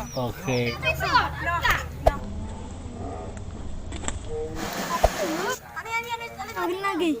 Okey. Ada lagi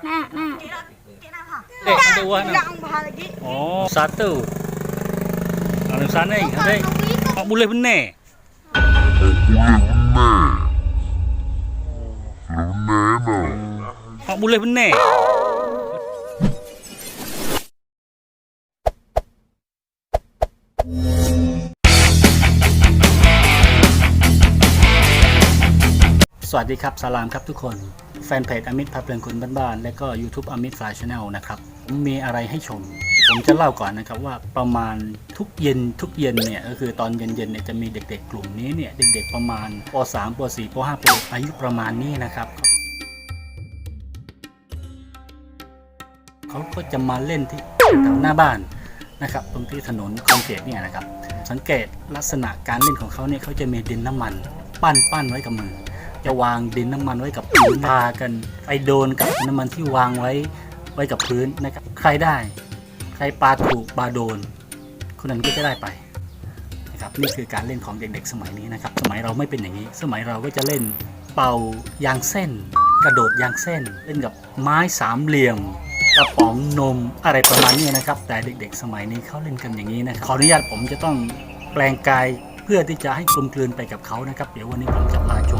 Nak, nak Eh, ada nak Oh, satu Ada sana ada Tak boleh benar Tak boleh benar Yeah. สวัสดีครับสลามครับทุกคน แฟนเพจอมิตรพาเพลินคนบ้านๆ และก็ YouTube อมิตรฟลายชาแนลนะครับผมมีอะไรให้ชม ผมจะเล่าก่อนนะครับว่าประมาณทุกเย็นทุกเย็นเนี่ยก็คือตอนเย็นๆเนี่ยจะมีเด็กๆ กลุ่มนี้เนี่ยเด็กๆประมาณป .3 ป .4 ป .5 ป .6 อายุประมาณนี้นะครับเขาก็จะมาเล่นที่แถวหน้าบ้านนะครับตรงที่ถนนคอนกรีตเนี่ยนะครับสังเกตลักษณะการเล่นของเขาเนี่ยเขาจะมีดินน้ำมัน ปั้นปั้นไว้กับมือ จะวางดินน้ำมันไว้กับพื้นพากันไปโดนกับน้ำมันที่วางไว้ไว้กับพื้นนะครับใครได้ ใครปาถูกปาโดน คนนั้นก็จะได้ไปนะครับนี่คือการเล่นของเด็กๆสมัยนี้นะครับ สมัยเราไม่เป็นอย่างนี้ สมัยเราก็จะเล่นเป่ายางเส้น กระโดดยางเส้น เล่นกับไม้สามเหลี่ยมกระป๋องนมอะไรประมาณนี้นะครับ แต่เด็กๆ สมัยนี้เขาเล่นกันอย่างนี้นะขออนุญาตผมจะต้องแปลงกายเพื่อที่จะให้กลมกลืนไปกับเขานะครับ เดี๋ยววันนี้ผมจะพาชม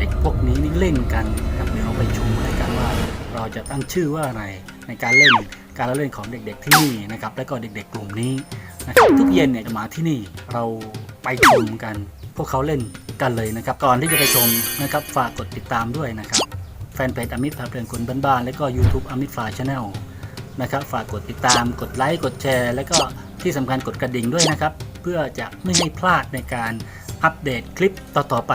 เด็กพวกนี้นี่เล่นกันนะครับเดี๋ยวเราไปชมรายกันว่า เราจะตั้งชื่อว่าอะไรในการเล่นการเล่นของเด็กๆที่นี่นะครับแล้วก็เด็กๆกลุ่มนี้นะครับทุกเย็นเนี่ยจะมาที่นี่เราไปชมกัน พวกเขาเล่นกันเลยนะครับ ก่อนที่จะไปชมนะครับฝากกดติดตามด้วยนะครับแฟนเพจอมิตรพาเพลินคนบ้านๆและก็ YouTube อมิตรฟาชาแนลนะครับฝากกดติดตามกดไลค์กดแชร์ และก็ที่สำคัญกดกระดิ่งด้วยนะครับ เพื่อจะไม่ให้พลาดในการอัปเดตคลิปต่อๆไป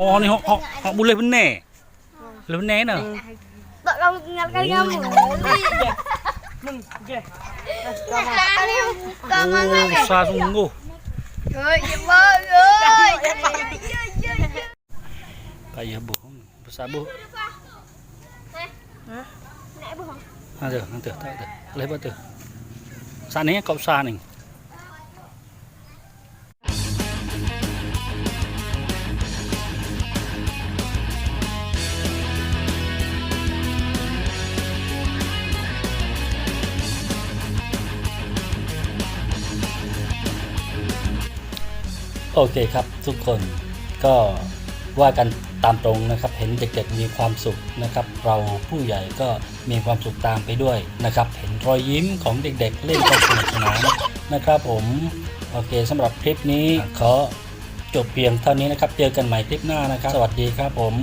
Yang mahal lagi. Oh, hang oh, satu. Yang sana ni, ada. Oh, rote. Oh, satu. Baik. Jadi pok kisah. Oh, ni hok hok hok boleh benar. Boleh benar no. Tak kamu tinggalkan kamu. Kamu Oh, besar sungguh. Oi, oi. Payah buh. Besar buh. Naik buah. Ha tu, ha tu, tak tu. Lepas tu. Sana ni kau besar ni. โอเคครับทุกคนก็ว่ากันตามตรงนะครับเห็นเด็กๆมีความสุขนะครับ เราผู้ใหญ่ก็มีความสุขตามไปด้วยนะครับ เห็นรอยยิ้มของเด็กๆ เล่นกันสนุกสนานนะครับผมโอเคสำหรับคลิปนี้ขอจบเพียงเท่านี้นะครับ เจอกันใหม่คลิปหน้านะครับ สวัสดีครับผม